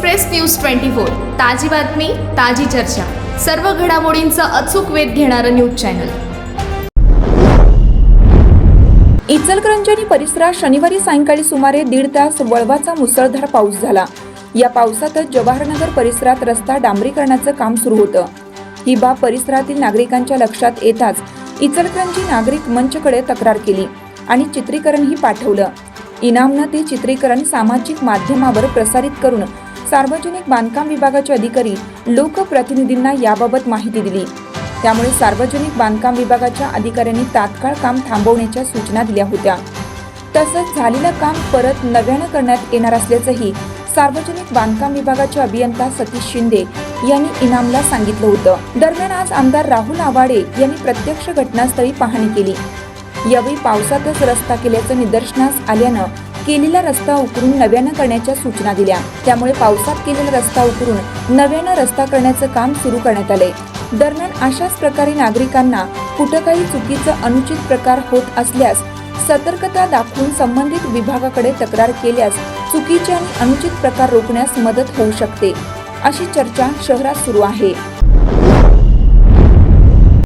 Express news twenty four ताजी बातमी ताजी चर्चा. सर्व घडामोडींचा अचूक वेध घेणारं न्यूज चॅनल. इचलकरंजी आणि परिसरात शनिवारी सायंकाळी सुमारे दीड तास वळवाचा मुसळधार पाऊस झाला. या पावसातच जवाहरनगर परिसरात रस्ता डांबरीकरणाचं काम सुरू होतं. ही बाब परिसरातील नागरिकांच्या लक्षात येताच इचलकरंजी नागरिक मंचकडे तक्रार केली आणि चित्रीकरणही पाठवलं. इनामनं ते चित्रीकरण सामाजिक माध्यमावर प्रसारित करून सार्वजनिक बांधकाम विभागाचे अधिकारी लोकप्रतिनिधींना याबाबत माहिती दिली. त्यामुळे सार्वजनिक बांधकाम विभागाच्या अधिकाऱ्यांनी तात्काळ काम थांबवण्याच्या सूचना दिल्या होत्या. तसंच झालेलं काम परत नव्यानं करण्यात येणार असल्याचंही सार्वजनिक बांधकाम विभागाचे अभियंता सतीश शिंदे यांनी इनामला सांगितलं होतं. दरम्यान आज आमदार राहुल आवाडे यांनी प्रत्यक्ष घटनास्थळी पाहणी केली. यावेळी पावसातच रस्ता केल्याचं निदर्शनास आल्यानं केलेला रस्ता उकरून नव्यानं करण्याच्या सूचना दिल्या. त्यामुळे पावसात केलेला रस्ता उकरून नव्यानं रस्ता करण्याचं काम सुरू करण्यात आले दरम्यान अशाच प्रकारे नागरिकांना कुठं काही चुकीचं अनुचित प्रकार होत असल्यास सतर्कता दाखवून संबंधित विभागाकडे तक्रार केल्यास चुकीचे आणि अनुचित प्रकार रोखण्यास मदत होऊ शकते अशी चर्चा शहरात सुरू आहे.